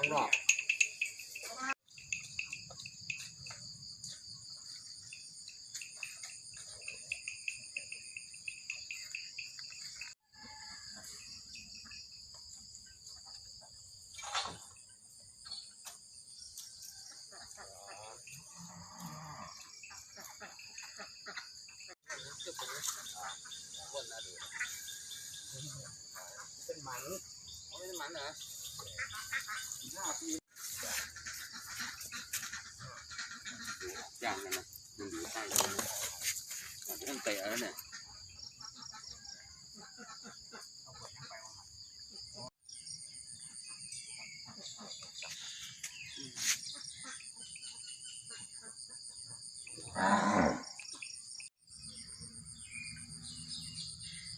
ข้างนอกเป็นหมันเป็นหมันเหรอ ห้าปีย่างกันนะมันอยู่ใต้กันนะมันต้องเตะแล้วเนี่ย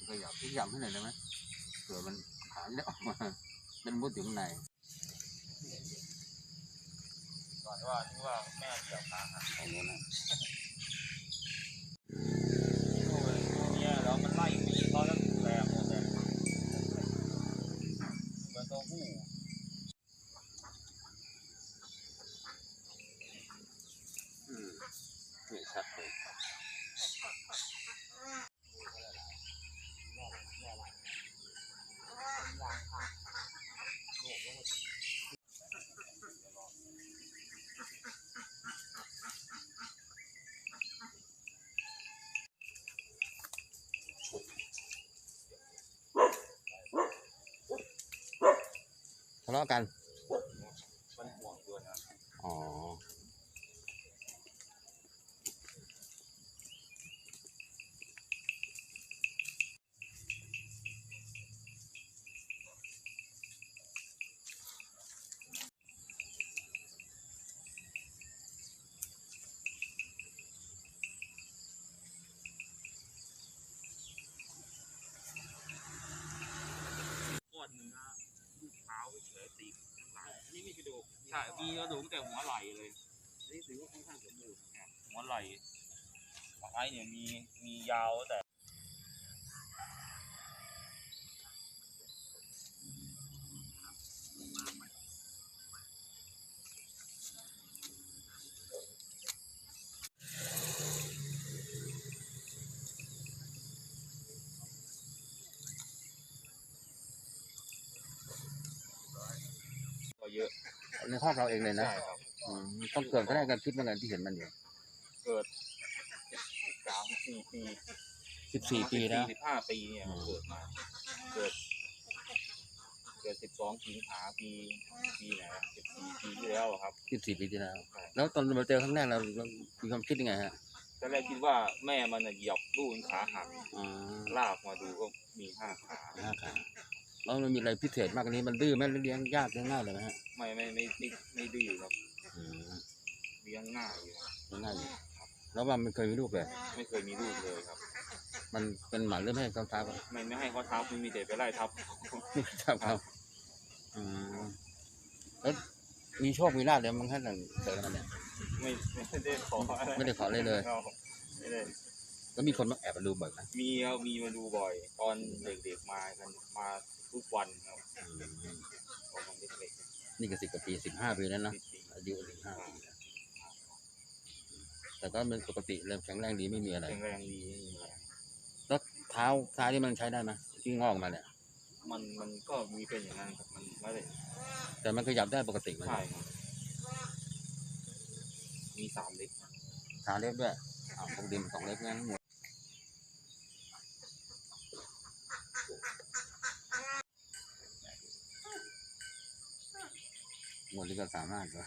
ขยับขยับให้หน่อยได้ไหมเผื่อมันหางได้ออกมา เป็นมุดอยู่ข้างในก่อนว่าที่ว่าแม่เกี่ยวขาหักของนู้นนะเนี่ยแล้วมันไล่ปีเขาแล้วแรงหมดเลยเหมือนตัวผู้อืมนี่ชัดเลย ทะเลาะกันมันห่วงด้วยนะอ๋อ ก้อนเนื้อลูก เท้าเฉยตีนทั้งหลายอันนี้มีกระดูกใช่มีกระดูกตั้งแต่หัวไหล่เลยนี่ถือว่าค่อนข้างสมบูรณ์เนี่ยหัวไหล่หัวไหล่เนี่ยมีมียาวแต่ เยอะ ในครอบเราเองเลยนะใช่ครับ อืมต้องเกิดก็ได้การคิดเหมื่อนกันที่เห็นมันอยู่เกิดสามสี่ปีสิบสี่ปีแล้ว สิบห้าปีเนี่ยอืมเกิดมา เกิด เกิดสิบสองสิงหาปี ปีไหนสิบสี่ปีที่แล้วอะครับ สิบสี่ปีที่แล้วใช่แล้วตอนเราเจอครั้งแรกเราเรามีความคิดยังไงฮะตอนแรกคิดว่าแม่มันน่ะเหยียบลูกมันขาหัก อ๋อลากมาดูก็มีห้าขา ห้าขา แล้วมันมีอะไรพิเศษมากกว่านี้มันดื้อไหมหรือเลี้ยงยากเลี้ยงง่ายเลยไหมฮะไม่ไม่ไม่ไม่ไม่ดื้อครับอืมเลี้ยงง่ายอยู่เลี้ยงง่ายอยู่แล้วว่ามันเคยมีลูกเลย ไม่เคยมีลูกเลยครับ มันเป็นหมันเริ่มให้เขาทับไม่ไม่ให้เขาทับไม่มีแต่ไปไล่ทับทับเขาอืมแล้วมีโชคมีลาภเลยมั้งท่านเจอกันเนี่ย ไม่ไม่ได้ขออะรไม่ได้ขอเลยเลย ครับไม่ได้แล้วมีคนมาแอบมาดูบ่อยไหมมีครับมีมาดูบ่อย ตอนเด็กๆมากันมา ทุกวันครับอืมตอนเด็กนี่ก็สิบกว่าปีสิบห้าปีแล้วๆเนอะสิบปีอายุสิบห้าปีแล้วแต่ก็เป็นปกติเริ่มแข็งแรงดีไม่มีอะไรแข็งแรงดีไม่มีอะไรแล้วเท้าซ้ายที่มันใช้ได้ไหมที่งอกมาเนี่ยมันมันก็มีเป็นอย่างนั้นครับมันไม่ได้แต่มันขยับได้ปกติมันใช่ครับมีสามเล็ก ขาเล็บด้วยอ่าปกติมันสองเล็บงั้นหมด หมดที่ก็สามารถก็